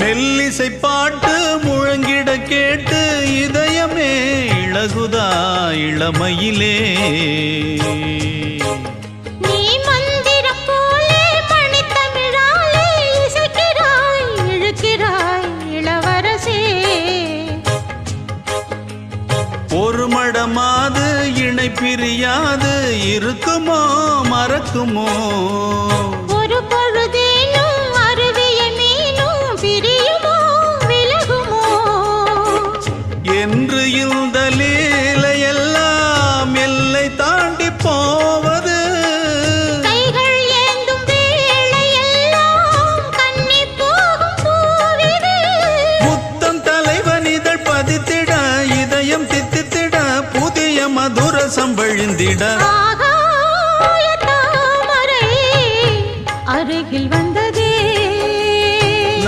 மெல்லிசை பாட்டு முழங்கிட கேட்டு இதயமே இழகுதா இளமையிலே. ஒரு மடமாது இணை பிரியாது இருக்குமோ மறக்குமோ? என்று இந்த லீலையெல்லாம் எல்லை தாண்டி போவது. முத்தம் தலைவன் இதழ் பதித்திட இதயம் தித்தித்திட புதிய மதுர சம்பழிந்திட அருகில் வந்து